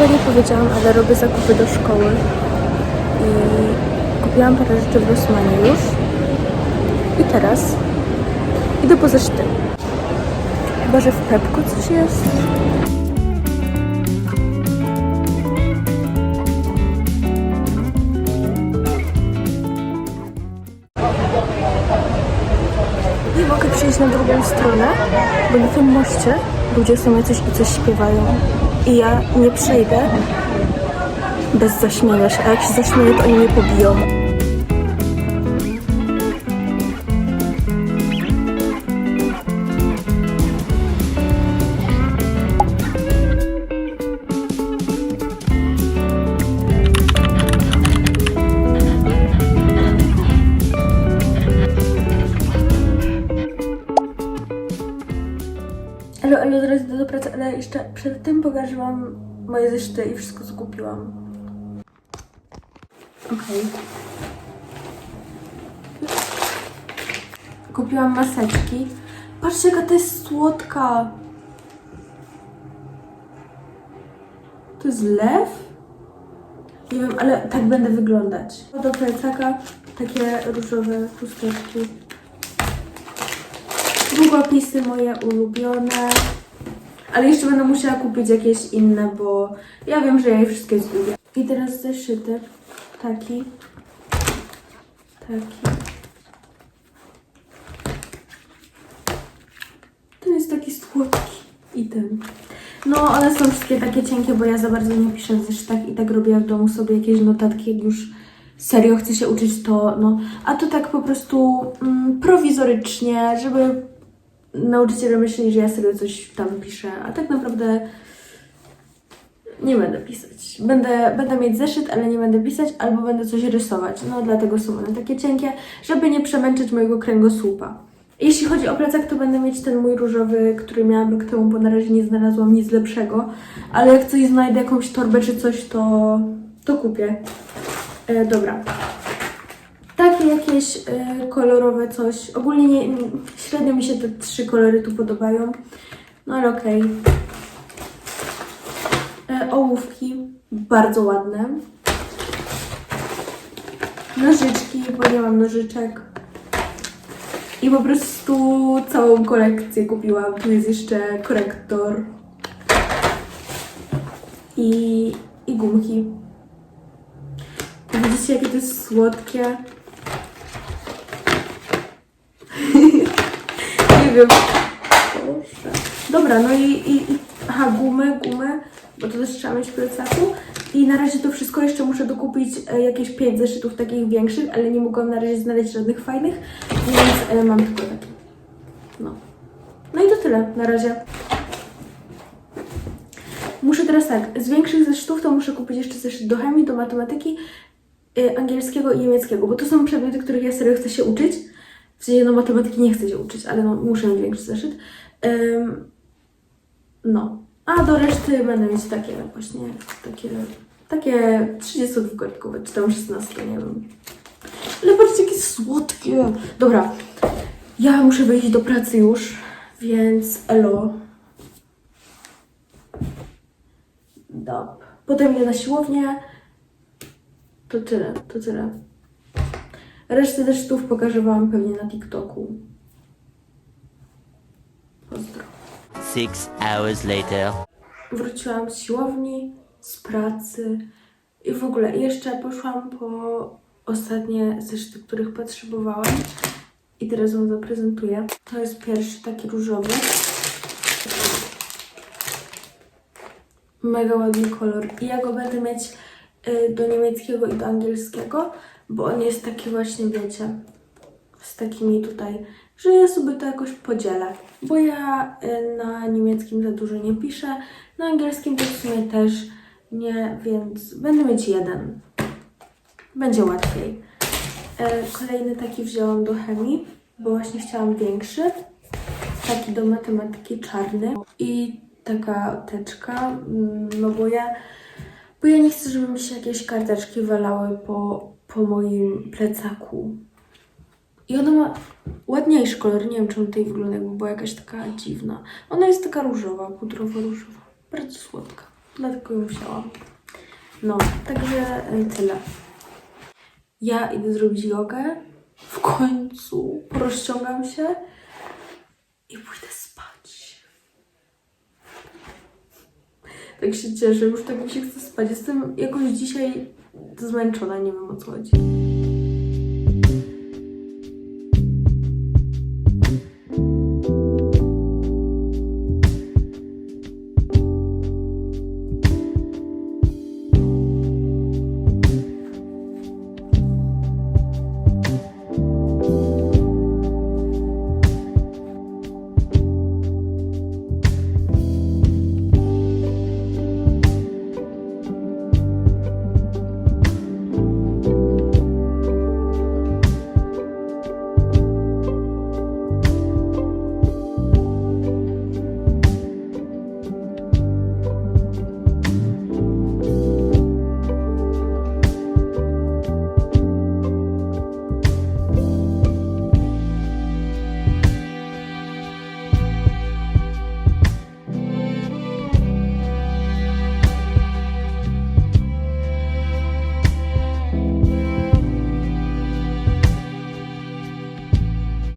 chyba nie powiedziałam, ale robię zakupy do szkoły. I kupiłam parę rzeczy w Rossmanie już. I teraz idę po zeszyty. Chyba, że w Pepku coś jest. Na drugą stronę, bo na tym moście ludzie są jacyś i coś śpiewają. I ja nie przejdę bez zaśmiania się, a jak się zaśmieję, to oni mnie pobiją. Pracy, ale jeszcze przed tym pokażę wam moje zeszyty i wszystko co kupiłam. Okej. Kupiłam maseczki. Patrzcie jaka to jest słodka. To jest lew? Nie wiem, ale tak będę wyglądać. Do plecaka takie różowe chusteczki. Długopisy moje ulubione. Ale jeszcze będę musiała kupić jakieś inne, bo ja wiem, że ja je wszystkie zgubię. I teraz zeszyty. Taki. Taki. Ten jest taki słodki. I ten. No, one są wszystkie takie cienkie, bo ja za bardzo nie piszę w zeszytach i tak robię w domu sobie jakieś notatki, jak już serio chcę się uczyć, to no. A to tak po prostu mm, prowizorycznie, żeby nauczyciele myśleli, że ja serio coś tam piszę, a tak naprawdę nie będę pisać. Będę, będę mieć zeszyt, ale nie będę pisać, albo będę coś rysować. No dlatego są one takie cienkie, żeby nie przemęczyć mojego kręgosłupa. Jeśli chodzi o plecak, to będę mieć ten mój różowy, który miałam rok temu, bo na razie nie znalazłam nic lepszego. Ale jak coś znajdę, jakąś torbę czy coś, to, to kupię. E, dobra. Takie jakieś e, kolorowe coś. Ogólnie nie, średnio mi się te trzy kolory tu podobają. No ale okej. E, ołówki. Bardzo ładne. Nożyczki, bo nie mam nożyczek. I po prostu całą kolekcję kupiłam. Tu jest jeszcze korektor. I, i gumki. Widzicie, jakie to jest słodkie? Wiem. Dobra, no i, i, i aha, gumy, gumy, bo to też trzeba mieć w plecaku. I na razie to wszystko jeszcze muszę dokupić e, jakieś pięć zeszytów takich większych, ale nie mogłam na razie znaleźć żadnych fajnych, więc e, mam tylko takie. No. No i to tyle na razie. Muszę teraz tak, z większych zeszytów to muszę kupić jeszcze zeszyt do chemii, do matematyki, y, angielskiego i niemieckiego, bo to są przedmioty, których ja serio chcę się uczyć. W sensie, no matematyki nie chcę się uczyć, ale no muszę mieć większy zeszyt. Ym, no. A do reszty będę mieć takie właśnie, takie, takie 32-kartkowe, czy tam 16, nie wiem. Ale patrzcie, jakie słodkie. Dobra, ja muszę wyjść do pracy już, więc elo. Dob. Potem idę na siłownię. To tyle, to tyle. Resztę zeszytów pokażę Wam pewnie na TikToku. Pozdro. Six hours later. Wróciłam z siłowni, z pracy i w ogóle jeszcze poszłam po ostatnie zeszyty, których potrzebowałam. I teraz Wam zaprezentuję. To jest pierwszy taki różowy. Mega ładny kolor. I ja go będę mieć y, do niemieckiego i do angielskiego, bo on jest taki właśnie, wiecie, z takimi tutaj, że ja sobie to jakoś podzielę. Bo ja y, na niemieckim za dużo nie piszę, na angielskim to w sumie też nie, więc będę mieć jeden. Będzie łatwiej. E, Kolejny taki wzięłam do chemii, bo właśnie chciałam większy. Taki do matematyki czarny. I taka teczka, mm, no bo ja, bo ja nie chcę, żeby mi się jakieś karteczki walały po, po moim plecaku. I ona ma ładniejszy kolor, nie wiem czemu tej wygląda, jakby była jakaś taka dziwna. Ona jest taka różowa, pudrowo-różowa. Bardzo słodka. dlatego ją wzięłam. No, także y, tyle. Ja idę zrobić jogę. W końcu porozciągam się i pójdę spać. Tak się cieszę, już tak mi się chce spać. Jestem jakoś dzisiaj zmęczona, nie wiem o co chodzi.